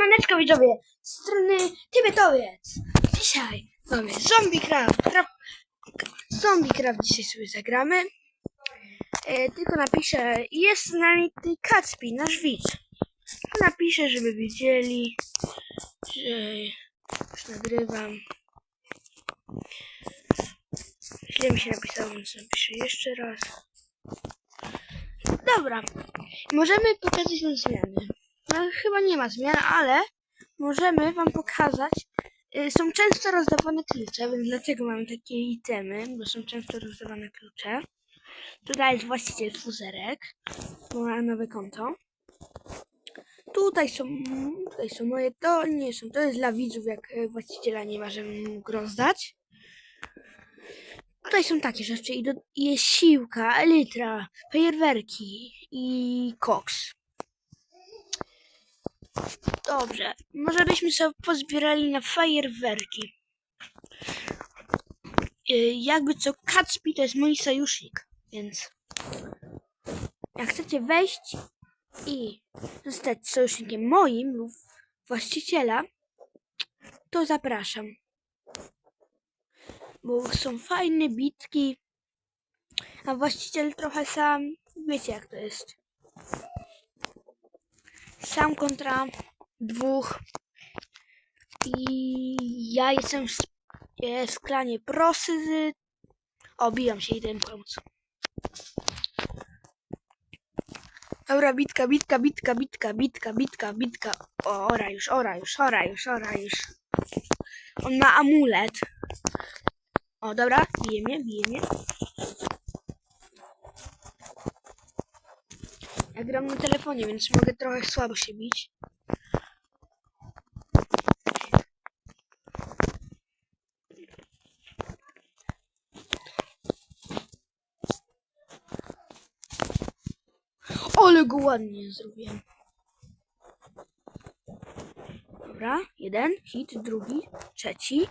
Siemaneczko widzowie, z strony Tybetowiec. Dzisiaj mamy Zombie Craft. Craft zombie Craft dzisiaj sobie zagramy. E, tylko napiszę, jest z nami Kacpi, nasz widz. Napiszę, żeby wiedzieli, że już nagrywam. Źle mi się napisało, więc napiszę jeszcze raz. Dobra, możemy pokazać wam zmiany. No, chyba nie ma zmian, ale możemy wam pokazać. y, Są często rozdawane klucze, więc dlatego mamy takie itemy, bo są często rozdawane klucze. Tutaj jest właściciel fuzerek, ma nowe konto. Tutaj są, tutaj są moje, to nie są, to jest dla widzów, jak y, właściciela nie ma, żebym mógł rozdać. Tutaj są takie rzeczy, i do, jest siłka, elytra, fajerwerki i koks. Dobrze, może byśmy sobie pozbierali na fajerwerki. Yy, jakby co, Kacpi to jest mój sojusznik, więc jak chcecie wejść i zostać sojusznikiem moim lub właściciela, to zapraszam. Bo są fajne bitki, a właściciel trochę sam, wiecie jak to jest. Sam kontra dwóch. I ja jestem w, w klanie prosy z... O, bijam się, idę im pomóc. Dobra, bitka, bitka, bitka, bitka, bitka, bitka, bitka. O, ora już, ora już, ora już, ora już. On ma amulet. O, dobra, bije mnie, bije mnie. Ja gram na telefonie, więc mogę trochę słabo się bić. Ale go ładnie zrobiłem. Dobra, jeden hit, drugi, trzeci.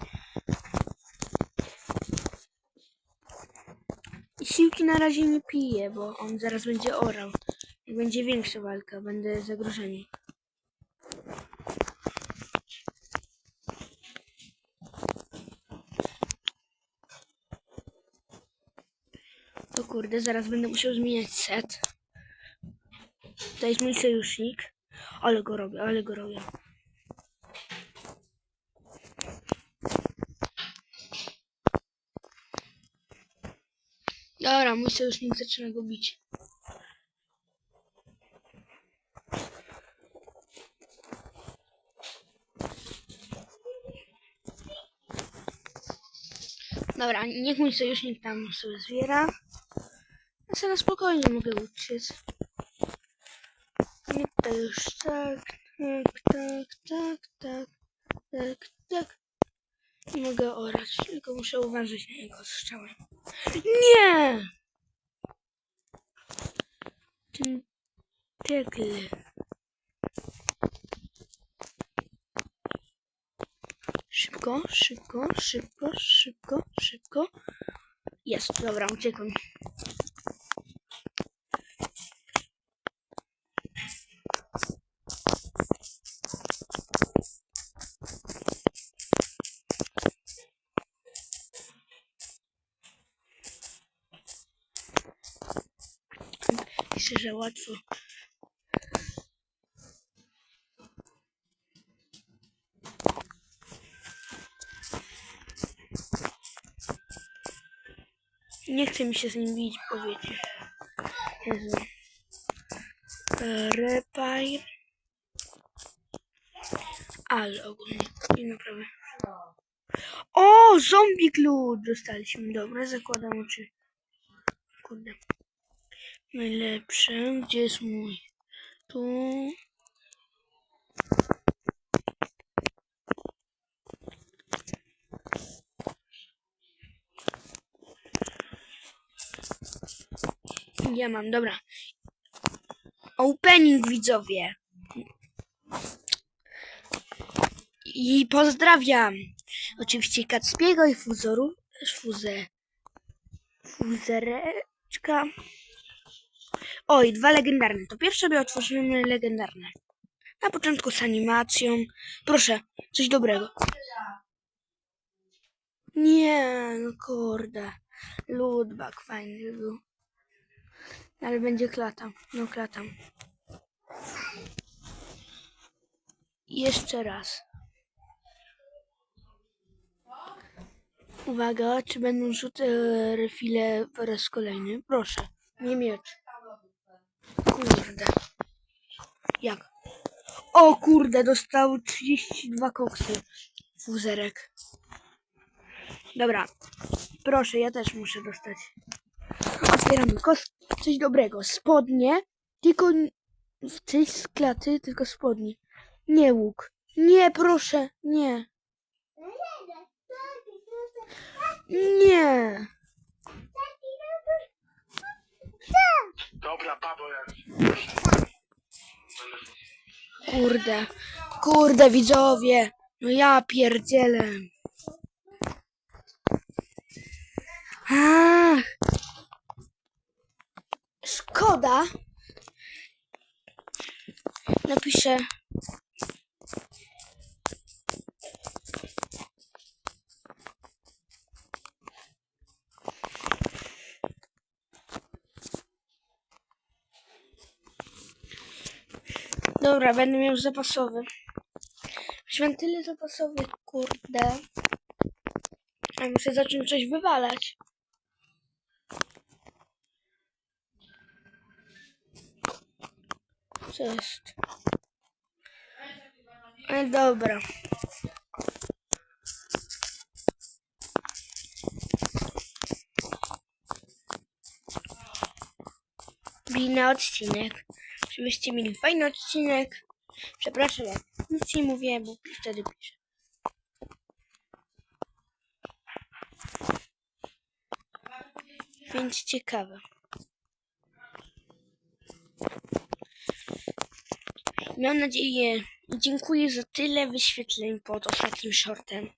I siłki na razie nie piję, bo on zaraz będzie orał. Będzie większa walka, będę zagrożeni. O kurde, zaraz będę musiał zmieniać set. To jest mój sojusznik. Ale go robię, ale go robię. Dobra, mój sojusznik zaczyna go bić. Dobra, niech mój sojusznik tam sobie zbiera. Ja sobie na spokojnie mogę uciec. Nie to już tak, tak, tak, tak, tak, tak, tak. Nie mogę orać, tylko muszę uważać na jego strzały. Nie! Ten. Szybko, szybko, szybko, szybko, szybko. Jest, dobra, uciekłem. Myślę, że łatwo. Nie chce mi się z nim bić, powiecie. Jezu. E. Ale ogólnie nie naprawdę. O, zombie klucz dostaliśmy. Dobra, zakładam oczy. Kurde. Najlepsze. Gdzie jest mój? Tu. Ja mam, dobra. Opening widzowie. I pozdrawiam. Oczywiście Kacpiego i Fuzoru. Fuzę. Fuzereczka. Oj, dwa legendarne. To pierwsze sobie otworzymy legendarne. Na początku z animacją. Proszę, coś dobrego. Nie, no kurde. Ludbak fajny był. Ale będzie klata. No klatam. Jeszcze raz. Uwaga, czy będą rzuty e, refile po raz kolejny? Proszę, nie miecz. Kurde. Jak? O kurde, dostał 32 koksy. Fuzerek. Dobra. Proszę, ja też muszę dostać. Otwieramy kos. Coś dobrego. Spodnie. Tylko w tej z klaty, tylko spodnie. Nie łuk. Nie, proszę. Nie. Nie. Dobra, babo, Kurde. Kurde, widzowie. No ja pierdzielę. Ach. Szkoda. Napiszę. Dobra, będę miał zapasowy. Mam tyle zapasowych, kurde. A muszę zacząć coś wywalać. Co jest? Ale dobra. Bij na odcinek. Żebyście mieli fajny odcinek. Przepraszam, jak nic nie mówię, bo wtedy piszę. Więc ciekawe. Mam nadzieję, dziękuję za tyle wyświetleń pod ostatnim shortem.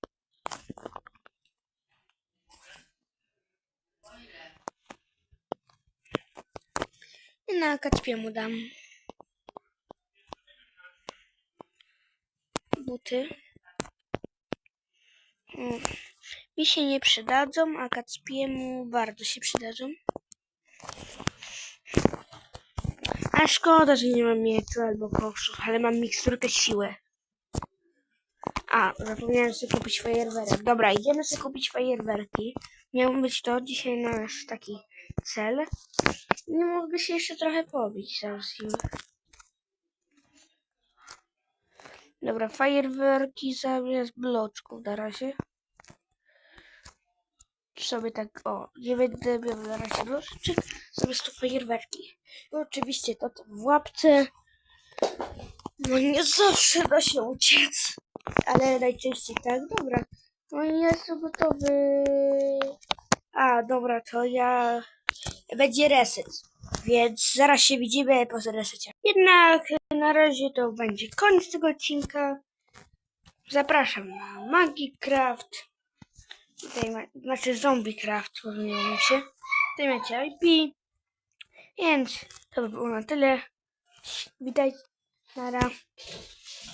I na kaczpie mu dam. Buty. Mm. Mi się nie przydadzą, a Kacpiemu bardzo się przydadzą. A szkoda, że nie mam mieczu albo koszów, ale mam miksturkę siły. A, zapomniałem sobie kupić fajerwerek. Dobra, idziemy sobie kupić fajerwerki. Miał być to dzisiaj nasz taki cel. Nie mogę się jeszcze trochę pobić sam. Dobra, fajerwerki zamiast bloczków na razie. Sobie tak, o, nie będę miał na razie bloczek, zamiast tu fajerwerki. I oczywiście to, to w łapce. No nie zawsze da się uciec, ale najczęściej tak, dobra. No i jestem gotowy. A, dobra, to ja... Będzie reset, więc zaraz się widzimy po resecie. Jednak na razie to będzie koniec tego odcinka. Zapraszam na Magicraft. Tutaj ma, znaczy Zombiecraft, pomyliło mi się. Tutaj macie IP. Więc to by było na tyle. Witaj. Nara.